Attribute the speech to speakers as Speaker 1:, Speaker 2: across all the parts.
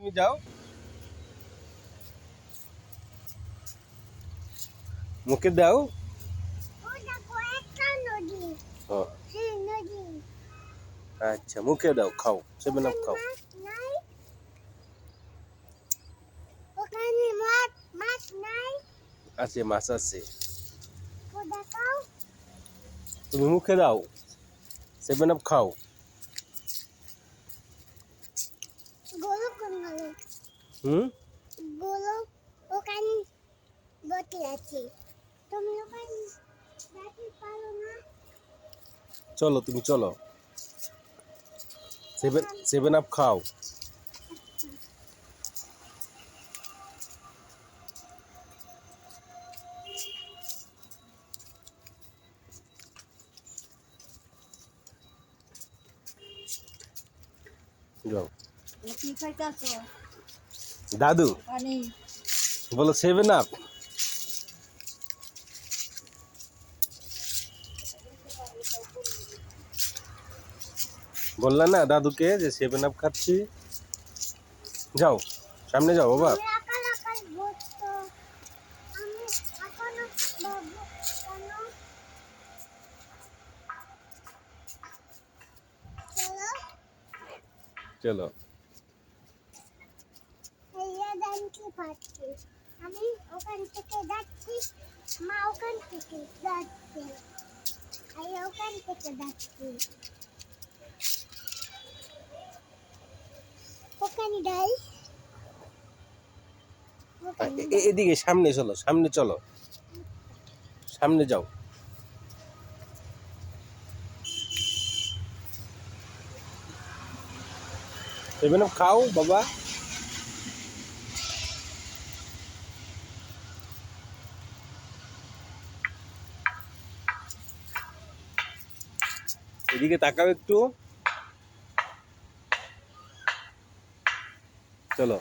Speaker 1: তুমি যাও মুখে দাও
Speaker 2: ওটা কয়েকটা নদী
Speaker 1: ও,
Speaker 2: হ্যাঁ নদী
Speaker 1: আচ্ছা মুখে দাও খাও সেভেন আপ খাও
Speaker 2: মাছ নাই ওখানে মাছ মাছ নাই
Speaker 1: আছে মাছ আছে
Speaker 2: ও দেখাও
Speaker 1: তুমি মুখে দাও সেভেন আপ খাও হুম?
Speaker 2: গরু ওখানে বসে আছে। তুমি ওখানে যাতে পারো না?
Speaker 1: চলো তুমি চলো। সেভেন সেভেন আপ খাও। যাও। দাদু, বলো সেভেন আপ বললা না দাদুকে যে সেভেন আপ খাচ্ছি। যাও, সামনে যাও, বাবা।
Speaker 2: চলো
Speaker 1: চলো
Speaker 2: ভাইয়া পাচ্ছি। আমি ওখান থেকে যাচ্ছি, মা ওখান থেকে যাচ্ছে। ভাইয়া ওখান থেকে যাচ্ছি। ওখানে যাই।
Speaker 1: এদিকে, সামনে চলো সামনে চলো। সামনে যাও। খাও, বাবা। এদিকে তাকাও একটু। চলো।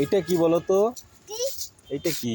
Speaker 1: এইটা কি বলো তো
Speaker 2: কি?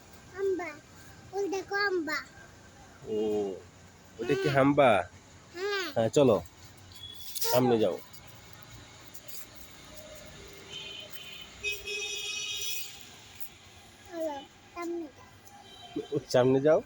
Speaker 2: দেখো আম্বা।
Speaker 1: ও ওটা কি হাম্বা?
Speaker 2: হ্যাঁ।
Speaker 1: হ্যাঁ চলো সামনে যাও।
Speaker 2: চলো সামনে যাও।
Speaker 1: সামনে যাও।